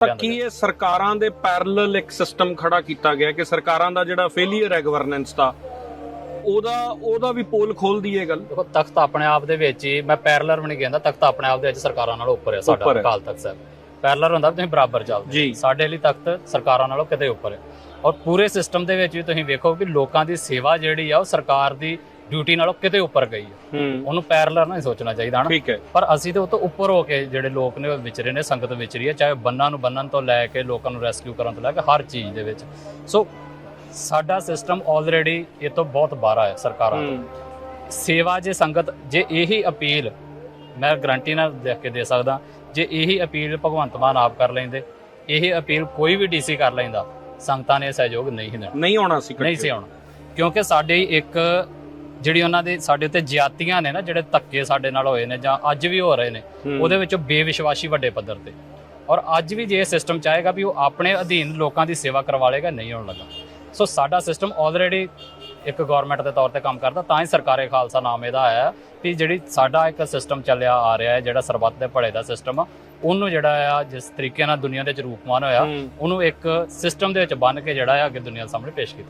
ਕੀ ਇਹ ਸਰਕਾਰਾਂ ਦੇ ਪੈਰਲਲ ਇੱਕ ਸਿਸਟਮ ਖੜਾ ਕੀਤਾ ਗਿਆ ਕਿ ਸਰਕਾਰਾਂ ਦਾ ਜਿਹੜਾ ਫੇਲਿਅਰ ਹੈ ਗਵਰਨੈਂਸ ਦਾ ਉਹਦਾ ਉਹਦਾ ਵੀ ਪੋਲ ਖੋਲਦੀ ਹੈ ਗੱਲ? ਦੇਖੋ ਤਖਤ ਆਪਣੇ ਆਪ ਦੇ ਵਿੱਚ ਹੀ ਮੈਂ ਪੈਰਲਰ ਵੀ ਨਹੀਂ ਕਹਿੰਦਾ ਤਖਤ ਆਪਣੇ ਆਪ ਦੇ ਵਿੱਚ ਸਰਕਾਰਾਂ ਨਾਲੋਂ ਉੱਪਰ ਹੈ ਸਾਡਾ। ਅਕਾਲ ਤਖਤ ਸਾਹਿਬ। ਪੈਰਲਰ ਹੁੰਦਾ ਤੁਸੀਂ ਬਰਾਬਰ ਚੱਲਦੇ। ਸਾਡੇ ਲਈ ਤਖਤ ਸਰਕਾਰਾਂ ਨਾਲੋਂ ਕਿਤੇ ਉੱਪਰ ਹੈ। ਔਰ ਪੂਰੇ ਸਿਸਟਮ ਦੇ ਵਿੱਚ ਵੀ ਤੁਸੀਂ ਵੇਖੋ ਕਿ ਲੋਕਾਂ ਦੀ ਸੇਵਾ ਜਿਹੜੀ ਆ ਉਹ ਸਰਕਾਰ ਦੀ ਡਿਊਟੀ ਨਾਲੋਂ ਕਿਤੇ ਉੱਪਰ ਗਈ ਹੈ। ਉਹਨੂੰ ਪੈਰਲਰ ਨਹੀਂ ਸੋਚਣਾ ਚਾਹੀਦਾ ਹਨਾ। ਠੀਕ ਹੈ। ਪਰ ਅਸੀਂ ਤੇ ਉਹ ਤੋਂ ਉੱਪਰ ਹੋ ਕੇ ਜਿਹੜੇ ਲੋਕ ਨੇ ਵਿਚਰੇ ਨੇ ਸੰਗਤ ਵਿਚਰੀ ਹੈ। ਚਾਹੇ ਬੰਨਾਂ ਨੂੰ ਬੰਨਣ ਤੋਂ ਲੈ ਕੇ ਲੋਕਾਂ ਨੂੰ ਰੈਸਕਿਊ ਕਰਨ ਤੋਂ ਲੈ ਕੇ ਹਰ ਚੀਜ਼ ਦੇ ਵਿੱਚ। ਸੋ ਸਾਡਾ ਸਿਸਟਮ ਆਲਰੇਡੀ ਇਹ ਤੋਂ ਬਹੁਤ ਬਾਹਰ ਹੈ ਸਰਕਾਰਾਂ ਹੂੰ। ਸੇਵਾ ਜੇ ਸੰਗਤ ਜੇ ਇਹੀ ਅਪੀਲ ਮੈਂ ਗਰੰਟੀ ਨਾਲ ਦੇਖ ਕੇ ਦੇ ਸਕਦਾ ਜੇ ਇਹੀ ਅਪੀਲ ਭਗਵੰਤ ਮਾਨ ਆਪ ਕਰ ਲੈਂਦੇ ਇਹ ਅਪੀਲ ਕੋਈ ਵੀ ਡੀਸੀ ਕਰ ਲੈਂਦਾ ਸੰਗਤਾਂ ਨੇ ਸਹਿਯੋਗ ਨਹੀਂ ਦੇਣਾ। ਨਹੀਂ ਆਉਣਾ ਸੀ ਨਹੀਂ ਸੀ ਆਉਣਾ। ਕਿਉਂਕਿ ਸਾਡੇ ਇੱਕ ਜਿਹੜੀ ਉਹਨਾਂ ਦੇ ਸਾਡੇ ਉੱਤੇ ਜਿਆਤੀਆਂ ਨੇ ਨਾ ਜਿਹੜੇ ਧੱਕੇ ਸਾਡੇ ਨਾਲ ਹੋਏ ਨੇ ਜਾਂ ਅੱਜ ਵੀ ਹੋ ਰਹੇ ਨੇ। ਉਹਦੇ ਵਿੱਚੋਂ ਬੇਵਿਸ਼ਵਾਸੀ ਵੱਡੇ ਪੱਧਰ ਤੇ ਔਰ ਅੱਜ ਵੀ ਜੇ ਇਹ ਸਿਸਟਮ ਚਾਹੇਗਾ ਵੀ ਉਹ ਆਪਣੇ ਅਧੀਨ ਲੋਕਾਂ ਦੀ ਸੇਵਾ ਕਰਵਾ ਲੇਗਾ ਨਹੀਂ ਹੋਣ ਲੱਗਾ ਸੋ ਸਾਡਾ ਸਿਸਟਮ ਆਲਰੇਡੀ ਇੱਕ ਗਵਰਨਮੈਂਟ ਦੇ ਤੌਰ ਤੇ ਕੰਮ ਕਰਦਾ ਤਾਂ ਹੀ ਸਰਕਾਰੇ ਖਾਲਸਾ ਨਾਮ ਇਹਦਾ ਆਇਆ ਵੀ ਜਿਹੜੀ ਸਾਡਾ ਇੱਕ ਸਿਸਟਮ ਚੱਲਿਆ ਆ ਰਿਹਾ ਹੈ ਜਿਹੜਾ ਸਰਬੱਤ ਦੇ ਭਲੇ ਦਾ ਸਿਸਟਮ ਆ ਉਹਨੂੰ ਜਿਹੜਾ ਆ ਜਿਸ ਤਰੀਕੇ ਨਾਲ ਦੁਨੀਆ ਦੇ ਚ ਰੂਪਮਾਨ ਹੋਇਆ। ਉਹਨੂੰ ਇੱਕ ਸਿਸਟਮ ਦੇ ਵਿੱਚ ਬੰਨ ਕੇ ਜਿਹੜਾ ਆ ਅੱਗੇ ਦੁਨੀਆ ਸਾਹਮਣੇ ਪੇਸ਼ ਕੀਤਾ